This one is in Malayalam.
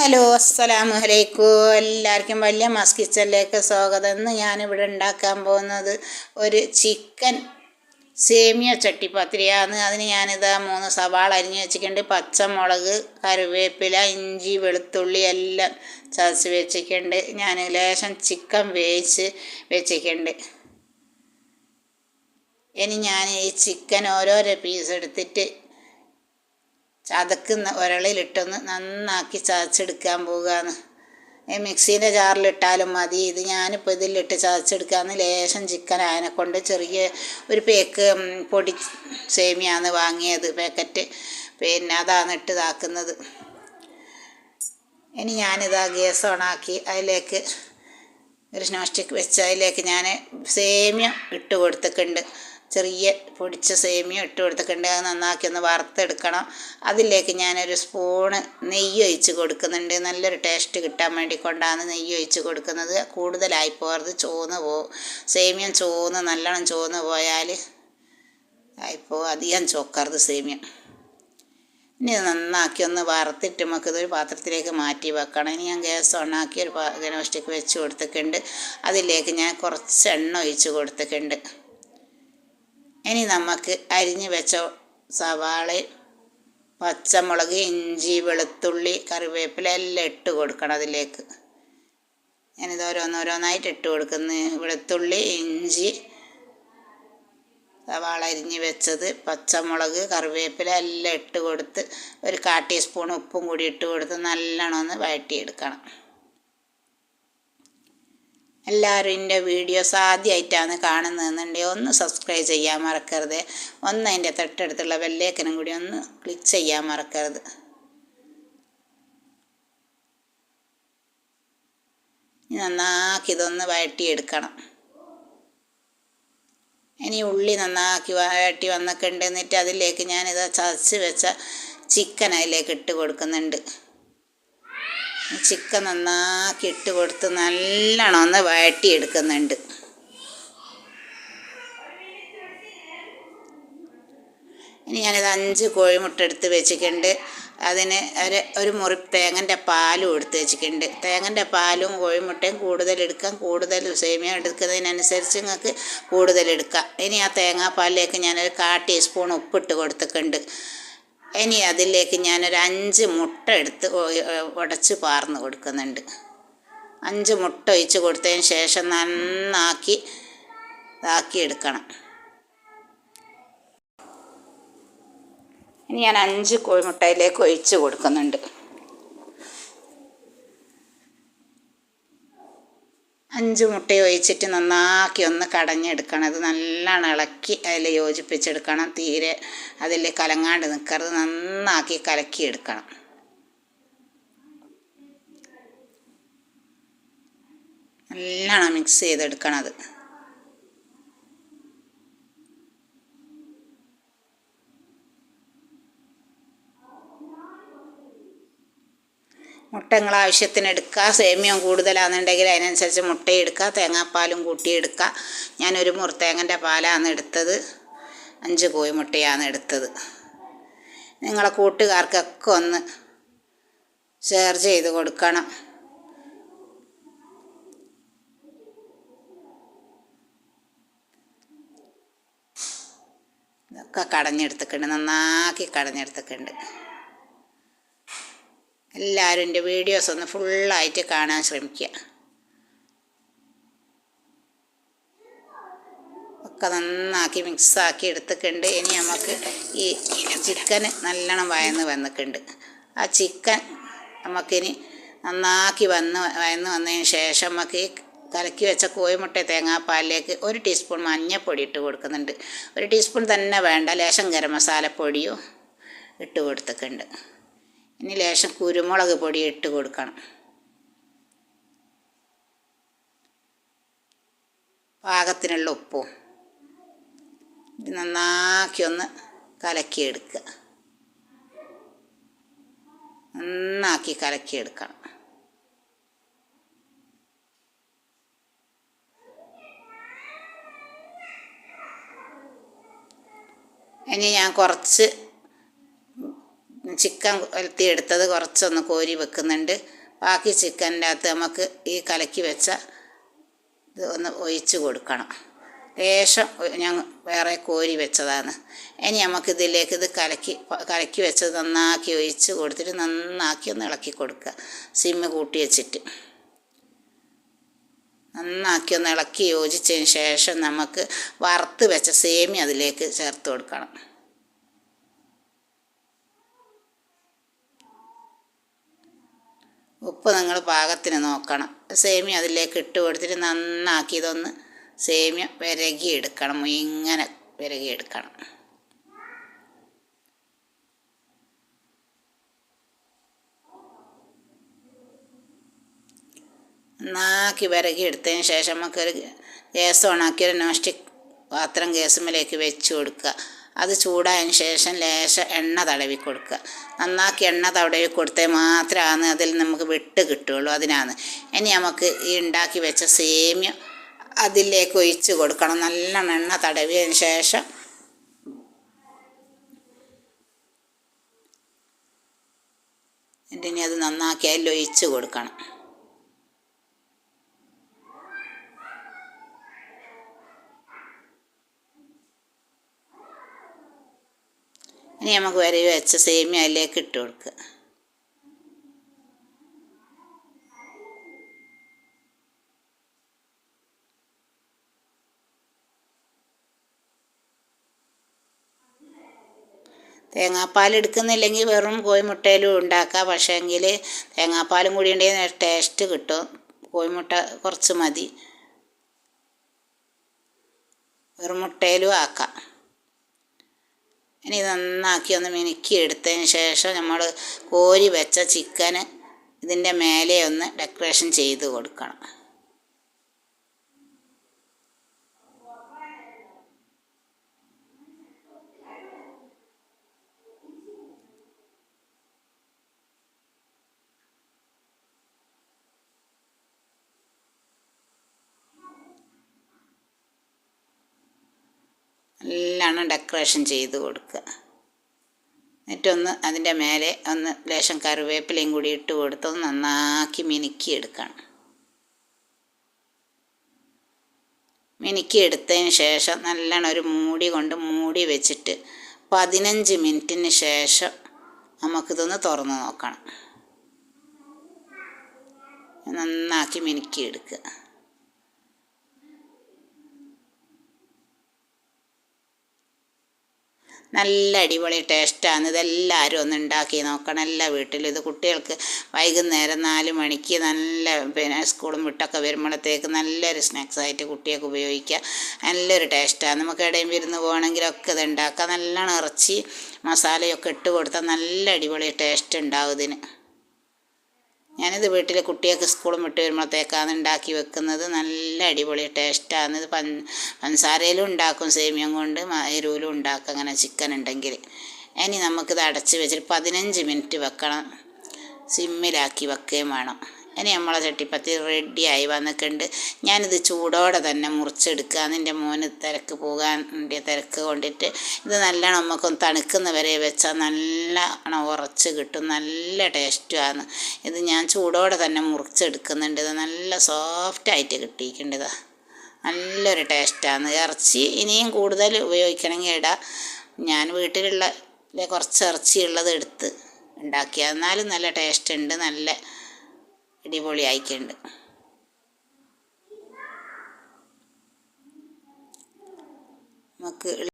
ഹലോ അസ്സലാമു അലൈക്കും എല്ലാവർക്കും വലിയ മാസ് കിച്ചണിലേക്ക് സ്വാഗതം. ഇന്ന് ഞാനിവിടെ ഉണ്ടാക്കാൻ പോകുന്നത് ഒരു ചിക്കൻ സേമിയ ചട്ടിപ്പത്തിരിയാണ്. അതിന് ഞാനിതാ മൂന്ന് സവാള അരിഞ്ഞ് വെച്ചിട്ടുണ്ട്. പച്ചമുളക് കറിവേപ്പില ഇഞ്ചി വെളുത്തുള്ളി എല്ലാം ചതച്ച് വെച്ചിട്ടുണ്ട്. ഞാൻ ലേശം ചിക്കൻ വേവിച്ച് വെച്ചിട്ടുണ്ട്. ഇനി ഞാൻ ഈ ചിക്കൻ ഓരോരോ പീസ് എടുത്തിട്ട് ചതക്കുന്ന ഉരളിലിട്ടൊന്ന് നന്നാക്കി ചതച്ചെടുക്കാൻ പോവുകയാണ് ഈ മിക്സീന്റെ ജാറിലിട്ടാലും മതി. ഇത് ഞാനിപ്പോൾ ഇതിലിട്ട് ചതച്ചെടുക്കാമെന്ന് ലേശം ചിക്കൻ അതിനെ കൊണ്ട് ചെറിയ ഒരു പേക്ക് പൊടി സേമിയാണ് വാങ്ങിയത് പാക്കറ്റ്. പിന്നെ അതാണ് ഇട്ട് ഇതാക്കുന്നത്. ഇനി ഞാനിതാ ഗ്യാസ് ഓണാക്കി അതിലേക്ക് ഒരു നോൺ സ്റ്റിക്ക് വെച്ച് അതിലേക്ക് ഞാൻ സേമിയ ഇട്ട് കൊടുത്തിട്ടുണ്ട്. ചെറിയ പൊടിച്ച സേമിയ ഇട്ട് കൊടുത്തിട്ടുണ്ട്. അത് നന്നാക്കി ഒന്ന് വറുത്തെടുക്കണം. അതിലേക്ക് ഞാനൊരു സ്പൂണ് നെയ്യ് ഒഴിച്ച് കൊടുക്കുന്നുണ്ട്. നല്ലൊരു ടേസ്റ്റ് കിട്ടാൻ വേണ്ടി കൊണ്ടാണ് നെയ്യ് ഒഴിച്ച് കൊടുക്കുന്നത്. കൂടുതലായി പോകരുത് ചോന്ന് പോവും സേമിയം ചോന്ന് നല്ലോണം ചോന്ന് പോയാൽ ആയിപ്പോ അധികം ചോക്കരുത് സേമിയ. ഇനി നന്നാക്കി ഒന്ന് വറുത്തിട്ട് നമുക്ക് ഇതൊരു പാത്രത്തിലേക്ക് മാറ്റി വെക്കണം. ഇനി ഞാൻ ഗ്യാസ് ഓണാക്കി ഒരു നോൺ സ്റ്റിക്ക് വെച്ച് കൊടുത്തിട്ടുണ്ട്. അതിലേക്ക് ഞാൻ കുറച്ച് എണ്ണ ഒഴിച്ച് കൊടുത്തിട്ടുണ്ട്. ഇനി നമുക്ക് അരിഞ്ഞു വെച്ച സവാള പച്ചമുളക് ഇഞ്ചി വെളുത്തുള്ളി കറിവേപ്പില എല്ലാം ഇട്ട് കൊടുക്കണം അതിലേക്ക്. ഞാനിത് ഓരോന്നോരോന്നായിട്ട് ഇട്ട് കൊടുക്കുന്നു. വെളുത്തുള്ളി ഇഞ്ചി സവാള അരിഞ്ഞ് വെച്ചത് പച്ചമുളക് കറിവേപ്പില എല്ലാം ഇട്ട് കൊടുത്ത് ഒരു കാ ടീസ്പൂൺ ഉപ്പും കൂടി ഇട്ട് കൊടുത്ത് നല്ലോണം ഒന്ന് വഴറ്റിയെടുക്കണം. എല്ലാവരും എന്റെ വീഡിയോസ് ആദ്യമായിട്ടാണ് കാണുന്നതെന്നുണ്ടെങ്കിൽ ഒന്ന് സബ്സ്ക്രൈബ് ചെയ്യാൻ മറക്കരുത്. ഒന്ന് അതിന്റെ തൊട്ടടുത്തുള്ള ബെല്ലേക്കനും കൂടി ഒന്ന് ക്ലിക്ക് ചെയ്യാൻ മറക്കരുത്. നന്നാക്കി ഇതൊന്ന് വഴട്ടിയെടുക്കണം ഇനി ഉള്ളി നന്നാക്കി വഴട്ടി വന്നൊക്കെ എന്നിട്ട് അതിലേക്ക് ഞാനിത് ചതച്ച് വെച്ച ചിക്കൻ അതിലേക്ക് ഇട്ട് കൊടുക്കുന്നുണ്ട്. ചിക്കൻ നന്നാക്കി ഇട്ട് കൊടുത്ത് നല്ലോണം ഒന്ന് വഴട്ടിയെടുക്കുന്നുണ്ട് ഇനി ഞാനിത് അഞ്ച് കോഴിമുട്ട എടുത്ത് വെച്ചിട്ടുണ്ട്. അതിന് ഒരു ഒരു മുറി തേങ്ങന്റെ പാലും എടുത്ത് വെച്ചിട്ടുണ്ട്. തേങ്ങന്റെ പാലും കോഴിമുട്ടയും കൂടുതൽ എടുക്കാം. കൂടുതൽ സേമിയ എടുക്കുന്നതിനനുസരിച്ച് നിങ്ങൾക്ക് കൂടുതൽ എടുക്കാം. ഇനി ആ തേങ്ങാപ്പാലിലേക്ക് ഞാനൊരു കാ ടീസ്പൂൺ ഉപ്പിട്ട് കൊടുത്തിട്ടുണ്ട്. ഇനി അതിലേക്ക് ഞാനൊരു അഞ്ച് മുട്ട എടുത്ത് ഉടച്ച് പാർന്ന് കൊടുക്കുന്നുണ്ട്. അഞ്ച് മുട്ട ഒഴിച്ച് കൊടുത്തതിന് ശേഷം നന്നാക്കി ഇതാക്കി എടുക്കണം. ഇനി ഞാൻ അഞ്ച് കോഴിമുട്ടയിലേക്ക് ഒഴിച്ച് കൊടുക്കുന്നുണ്ട്. അഞ്ച് മുട്ട ഒഴിച്ചിട്ട് നന്നാക്കി ഒന്ന് കടഞ്ഞെടുക്കണം. അത് നല്ലോണം ഇളക്കി അതിൽ യോജിപ്പിച്ചെടുക്കണം. തീരെ അതിൽ കലങ്ങാണ്ട് നിൽക്കരുത് നന്നാക്കി കലക്കിയെടുക്കണം. നല്ലോണം മിക്സ് ചെയ്തെടുക്കണം അത്. മുട്ട നിങ്ങൾ ആവശ്യത്തിന് എടുക്കുക. സേമിയം കൂടുതലാണെന്നുണ്ടെങ്കിൽ അതിനനുസരിച്ച് മുട്ടയെടുക്കുക. തേങ്ങാപ്പാലും കൂട്ടിയെടുക്കുക. ഞാനൊരു മുറി തേങ്ങന്റെ പാലാണ് എടുത്തത്. അഞ്ച് കോഴിമുട്ടയാണ് എടുത്തത്. നിങ്ങളെ കൂട്ടുകാർക്കൊക്കെ ഒന്ന് ഷെയർ ചെയ്ത് കൊടുക്കണം. ഇതൊക്കെ കടഞ്ഞെടുത്തിട്ടുണ്ട്. നന്നാക്കി കടഞ്ഞെടുത്തിട്ടുണ്ട്. എല്ലാവരും എന്റെ വീഡിയോസ് ഒന്ന് ഫുള്ളായിട്ട് കാണാൻ ശ്രമിക്കുക. ഒക്കെ നന്നാക്കി മിക്സാക്കി എടുത്തിട്ടുണ്ട്. ഇനി നമുക്ക് ഈ ചിക്കന് നല്ലോണം വയന്ന് വന്നിട്ടുണ്ട്. ആ ചിക്കൻ നമുക്കിനി നന്നാക്കി വന്ന് വയന്ന് വന്നതിന് ശേഷം നമുക്ക് കലക്കി വെച്ച കോഴിമുട്ട തേങ്ങാപ്പാലിലേക്ക് ഒരു ടീസ്പൂൺ മഞ്ഞൾപ്പൊടി ഇട്ട് കൊടുക്കുന്നുണ്ട്. ഒരു ടീസ്പൂൺ തന്നെ വേണ്ട ലേശം ഗരം മസാലപ്പൊടിയോ ഇട്ട് കൊടുത്തിട്ടുണ്ട്. ഇനി ലേശം കുരുമുളക് പൊടി ഇട്ട് കൊടുക്കണം. പാകത്തിനുള്ള ഉപ്പും. ഇത് നന്നാക്കി ഒന്ന് കലക്കിയെടുക്കുക. നന്നാക്കി കലക്കിയെടുക്കണം. ഇനി ഞാൻ കുറച്ച് ചിക്കൻ എടുത്തത് കുറച്ചൊന്ന് കോരി വെക്കുന്നുണ്ട്. ബാക്കി ചിക്കന്റെ അകത്ത് നമുക്ക് ഈ കലക്കി വെച്ച ഇത് ഒന്ന് ഒഴിച്ച് കൊടുക്കണം. ലേശം ഞാൻ വേറെ കോരി വെച്ചതാണ്. ഇനി നമുക്ക് ഇതിലേക്ക് ഇത് കലക്കി കലക്കി വെച്ചത് നന്നാക്കി ഒഴിച്ച് കൊടുത്തിട്ട് നന്നാക്കി ഒന്ന് ഇളക്കി കൊടുക്കുക. സിമ്മ് കൂട്ടി വെച്ചിട്ട്. നന്നാക്കി ഒന്ന് ഇളക്കി യോജിച്ചതിന് ശേഷം നമുക്ക് വറുത്ത് വെച്ച സേമി അതിലേക്ക് ചേർത്ത് കൊടുക്കണം. ഉപ്പ് നിങ്ങൾ പാകത്തിന് നോക്കണം. സേമിയ അതിലേക്ക് ഇട്ട് കൊടുത്തിട്ട് നന്നാക്കി ഇതൊന്ന് സേമിയ വിരകിയെടുക്കണം ഇങ്ങനെ വിരകിയെടുക്കണം നന്നാക്കി വിരകി എടുത്തതിന് ശേഷം നമുക്കൊരു ഗ്യാസ് ഓണാക്കി ഒരു നോൺ സ്റ്റിക്ക് പാത്രം ഗ്യാസുമ്മലേക്ക് വെച്ച് കൊടുക്കുക. അത് ചൂടായതിന് ശേഷം ലേശം എണ്ണ തടവി കൊടുക്കുക. നന്നാക്കി എണ്ണ തടവി കൊടുത്തേ മാത്രമാണ് അതിൽ നമുക്ക് വിട്ട് കിട്ടുള്ളൂ അതിനാണ്. ഇനി നമുക്ക് ഈ ഉണ്ടാക്കി വെച്ച സേമിയ അതിലേക്ക് ഒഴിച്ച് കൊടുക്കണം. നല്ലോണം എണ്ണ തടവിയതിന് ശേഷം എന്നിട്ട് ഇനി അത് നന്നാക്കി അതിൽ ഒഴിച്ച് കൊടുക്കണം. ഇനി നമുക്ക് വരെ വെച്ച സേമിയ അതിലേക്ക് ഇട്ട് കൊടുക്കുക. തേങ്ങാപ്പാൽ എടുക്കുന്നില്ലെങ്കിൽ വെറും കോഴിമുട്ടയിലും ഉണ്ടാക്കാം. പക്ഷേ എങ്കിൽ തേങ്ങാപ്പാലും കൂടി ഉണ്ടെങ്കിൽ ടേസ്റ്റ് കിട്ടും. കോഴിമുട്ട കുറച്ച് മതി. വെറും മുട്ടയിലും ആക്കാം. ഇനി നന്നാക്കി ഒന്ന് മിനുക്കി എടുത്തതിന് ശേഷം നമ്മൾ കോരി വെച്ച ചിക്കന് ഇതിന്റെ മേലെ ഒന്ന് ഡെക്കറേഷൻ ചെയ്ത് കൊടുക്കണം. നല്ലോണം ഡെക്കറേഷൻ ചെയ്ത് കൊടുക്കുക. എന്നിട്ടൊന്ന് അതിന്റെ മേലെ ഒന്ന് ലേശം കറിവേപ്പിലയും കൂടി ഇട്ട് കൊടുത്തൊന്ന് നന്നാക്കി മിനുക്കി എടുക്കണം മിനുക്കി എടുത്തതിന് ശേഷം നല്ലോണം ഒരു മൂടി കൊണ്ട് മൂടി വെച്ചിട്ട് പതിനഞ്ച് മിനിറ്റിന് ശേഷം നമുക്കിതൊന്ന് തുറന്ന് നോക്കണം. നന്നാക്കി മിനുക്കി എടുക്കുക നല്ല അടിപൊളി ടേസ്റ്റാണ്. ഇതെല്ലാവരും ഒന്ന് ഉണ്ടാക്കി നോക്കണം. എല്ലാ വീട്ടിലും ഇത് കുട്ടികൾക്ക് വൈകുന്നേരം നാല് മണിക്ക് നല്ല പിന്നെ സ്കൂളും വിട്ടൊക്കെ വരുമ്പോഴത്തേക്ക് നല്ലൊരു സ്നാക്സായിട്ട് കുട്ടികൾക്ക് ഉപയോഗിക്കുക. നല്ലൊരു ടേസ്റ്റാണ്. നമുക്ക് എവിടെയും വിരുന്ന് പോകണമെങ്കിലൊക്കെ ഇത് ഉണ്ടാക്കാം. നല്ലോണം ഇറച്ചി മസാലയൊക്കെ ഇട്ട് കൊടുത്താൽ നല്ല അടിപൊളി ടേസ്റ്റ് ഉണ്ടാവും ഇതിന്. ഞാനിത് വീട്ടിൽ കുട്ടികൾക്ക് സ്കൂളും വിട്ട് വരുമ്പോഴത്തേക്കാണ് ഉണ്ടാക്കി വെക്കുന്നത് നല്ല അടിപൊളി ടേസ്റ്റാണ്. ഇത് പൻ പഞ്ചസാരയിലും ഉണ്ടാക്കും സേമിയം കൊണ്ട് എരിവിലും ഉണ്ടാക്കും അങ്ങനെ ചിക്കൻ ഉണ്ടെങ്കിൽ. ഇനി നമുക്കിത് അടച്ച് വെച്ചിട്ട് പതിനഞ്ച് മിനിറ്റ് വെക്കണം. സിമ്മിലാക്കി വെക്കുകയും വേണം. ഇനി നമ്മളെ ചട്ടിപ്പത്തി റെഡിയായി വന്നിട്ടുണ്ട്. ഞാനിത് ചൂടോടെ തന്നെ മുറിച്ചെടുക്കുക അതിന്റെ മോന് തിരക്ക് പോകാൻ വേണ്ടി തിരക്ക് കൊണ്ടിട്ട് ഇത് നല്ലോണം നമുക്കൊന്ന് തണുക്കുന്ന വരെ വെച്ചാൽ നല്ലോണം ഉറച്ച് കിട്ടും. നല്ല ടേസ്റ്റുമാണ് ഇത് ഞാൻ ചൂടോടെ തന്നെ മുറിച്ചെടുക്കുന്നുണ്ട്. ഇത് നല്ല സോഫ്റ്റായിട്ട് കിട്ടിയിട്ടുണ്ട് നല്ലൊരു ടേസ്റ്റാണ് ഇറച്ചി ഇനിയും കൂടുതൽ ഉപയോഗിക്കണമെങ്കിൽ ഇടാം. ഞാൻ വീട്ടിലുള്ള കുറച്ച് ഇറച്ചി ഉള്ളത് എടുത്ത് ഉണ്ടാക്കിയ. എന്നാലും നല്ല ടേസ്റ്റ് ഉണ്ട്. നല്ല അടിപൊളി ആയിക്കുണ്ട് നമുക്ക്